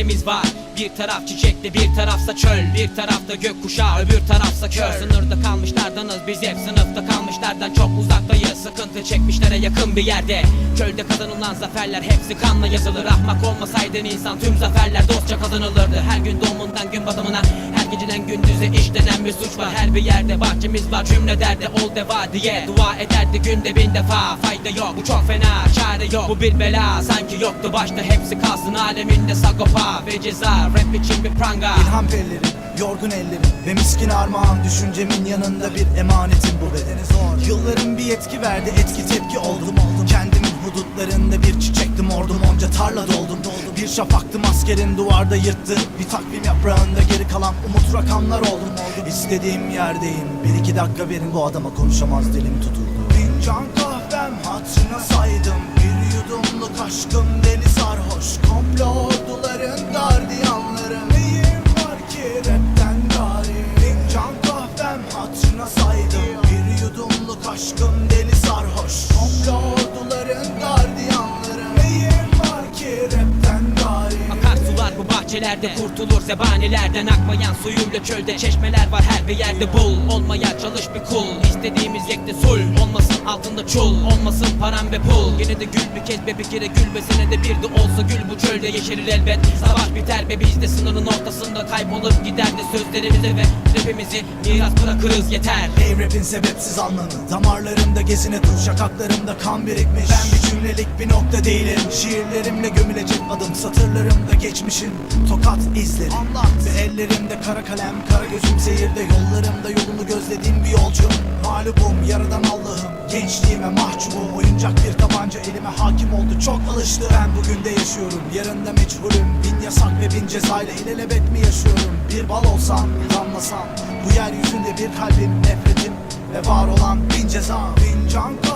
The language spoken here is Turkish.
bahçemiz var Bir taraf çiçekli bir tarafsa çöl Bir tarafta gökkuşağı öbür tarafsa kör. Sınırda kalmışlardanız biz hep sınıfta kalmışlardan çok uzaktayız. Sıkıntı çekmişlere yakın bir yerde. Çölde kazanılan zaferler hepsi kanla yazılır. Ahmak olmasaydın insan tüm zaferler dostça kazanılırdı. Her gün doğumundan gün batımına Her geceden gündüze işlenen bir suç var. Her bir yerde bahçemiz var cümle derde ol deva diye. Dua ederdi günde bin defa Fayda yok bu çok fena çare yok. Bu bir bela sanki yoktu başta Hepsi kalsın aleminde sagopa ve ceza Rap için bir pranga. İlham pellerim, yorgun ellerim Ve miskin armağan düşüncemin yanında bir emanetim bu bedene zor. Yılların bir yetki verdi etki tepki oldum. Oldum Kendimin hudutlarında bir çiçektim ordum onca tarla doldum. Doldum Bir şafaktım askerin duvarda yırttı. Bir takvim yaprağında geri kalan umut rakamlar oldum. Oldum İstediğim yerdeyim. Bir iki dakika verin bu adama konuşamaz dilim tutuldu. Fincan kahvem hatırına saydım Bir bahçelerde Kurtulur zebanilerden Akmayan suyuyla çölde Çeşmeler var her bir yerde bul Olmaya çalış bir kul İstediğimiz yekte sul Olmasın altında çul Olmasın param ve pul Yine de gül bir kez be bir kere gül Ve senede bir de olsa gül bu çölde yeşerir elbet Savaş biter be biz de sınırın ortasında Kaybolup gider de sözlerimize ve Rapimizi miras bırakırız yeter Ey rapin sebepsiz anlamı Damarlarımda gezine dur şakaklarımda kan birikmiş Ben bir cümlelik bir nokta değilim Şiirlerimle gömülecek adım Satırlarımda geçmişin tokat izleri. Anlat. Ve ellerimde kara kalem kara gözüm seyirde. Yollarımda yolunu gözlediğim bir yolcu Mağlubum yaradan Allah'ım. Gençliğime mahcubum. Oyuncak bir tabanca elime hakim oldu. Çok alıştı. Ben bugün de yaşıyorum. Yarında meçhulüm Bin yasak ve bin cezayla ilelebet mi yaşıyorum? Bir bal olsam damlasam. Bu yeryüzünde bir kalbim nefretim Ve var olan bin ceza. Bin can